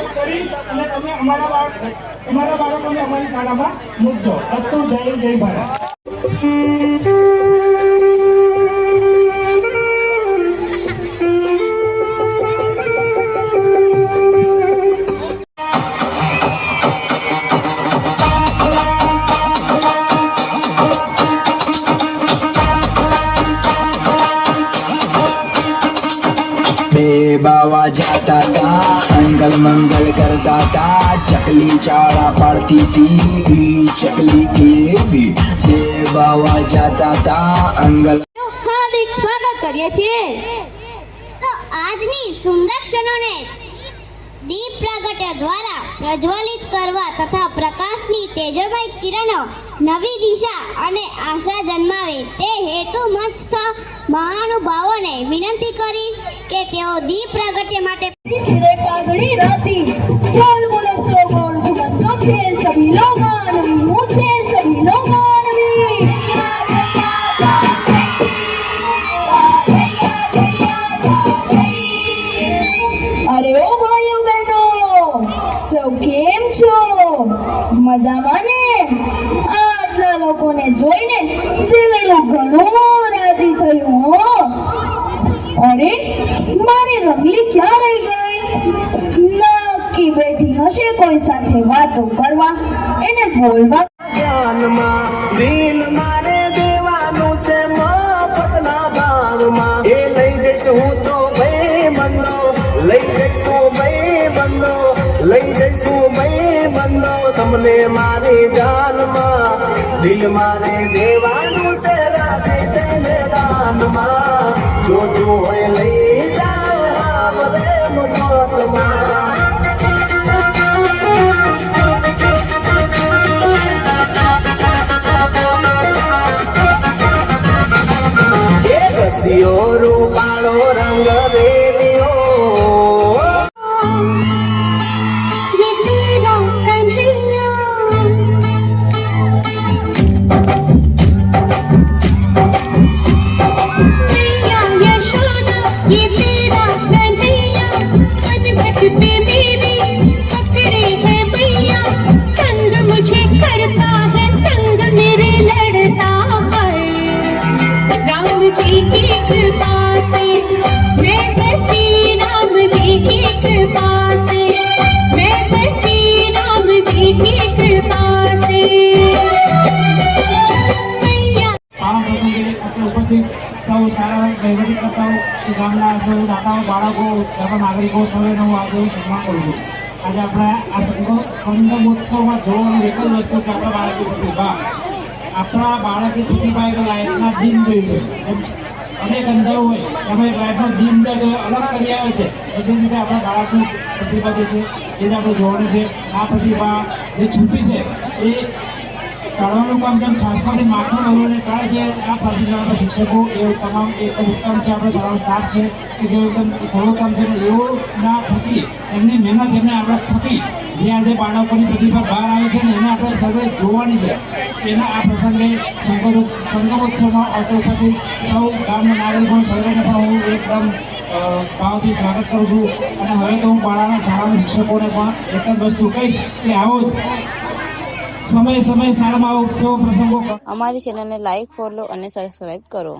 સંપર્ક કરી અને તમે અમારા અમારા બાળકોને અમારી શાળામાં મૂકજો. અસ્તુ જય જય ભારત. બાવા જાતા તા અંગલ મંગલ કરતા તા ચકલી ચાળા પાડતી તી ઈ ચકલી કેવી બે બાવા જાતા તા અંગલ હાર્દિક સ્વાગત કરીએ છીએ તો આજની સુંદર ક્ષણોને દીપ પ્રાગટ્ય દ્વારા પ્રજ્વલિત કરવા તથા પ્રકાશની તેજોમય કિરણો નવી દિશા અને આશા જન્માવે. તે હેતુ મંચસ્થ મહાનુભાવોને વિનંતી કરીશ કે તેઓ દીપ પ્રાગટ્ય માટે સૌ કેમ છો? મજામાં ને? આટલા લોકોને જોઈને દિલડું ઘણું રાજી થયું, હો. અરે, મારી રંગલી ક્યાં રહી ગઈ? નક્કી બેઠી હશે કોઈ સાથે વાતો કરવા. એને બોલવા ધ્યાનમાં દિલ મારે દેવાનું છે મફતના ભાવમાં એ લઈ જઈશ હું તો ભાઈ બંદો લઈ જઈશું ભાઈ બંધો લઈ જઈશું મેં બંધો. તમને મારી જાનમાં, દિલ મારે દેવાનું છે રાધે તેને દાનમાં. જોતું હોય લઈ જાઓ એ સારા વહીવટીકર્તાઓ કે ગામના સૌ દાતાઓ બાળકો તથા નાગરિકો સૌને હું આજે સન્માન કરું છું આજે આપણે આ સંગો સંગમોત્સવમાં જોવાની એક જ વસ્તુ કે આપણા બાળકની પ્રતિભા આપણા બાળકની પ્રતિભા એક લાઈફના દિન જોઈ છે એમ અનેક અંધારો હોય એમાં લાઈફના દિન જે અલગ કરી આવે છે. પછી રીતે આપણા બાળકની પ્રતિભા જે છે એ જ આપણે જોવાની છે. આ પ્રતિભા જે છૂટી છે, એ કાઢવાનું કામ જેમ છાસમાંથી માથું મેળવીને કાઢે છે, આ પ્રતિભાના શિક્ષકો એ તમામ એકદમ ઉત્તમ છે, આપણો સારો સ્ટાફ છે, કે જે એકદમ થોડો કામ છે એવો ના થકી એમની મહેનત એમને આપણે થકી જે આજે બાળકોની પ્રતિભા બહાર આવે છે ને એને આપણે સર્વે જોવાની છે. એના આ પ્રસંગે સંગમ સંગમોત્સવમાં ઉપરથી સૌ ગામના નાગરિકો સર્વેને પણ હું એકદમ ભાવથી સ્વાગત કરું છું. અને હવે તો હું બાળાના શાળાના શિક્ષકોને પણ એક જ વસ્તુ કહીશ કે આવો જ. સમય સમય, શાળામાં ઉત્સવો પ્રસંગો અમારી ચેનલને લાઈક ફોલો અને સબસ્ક્રાઈબ કરો.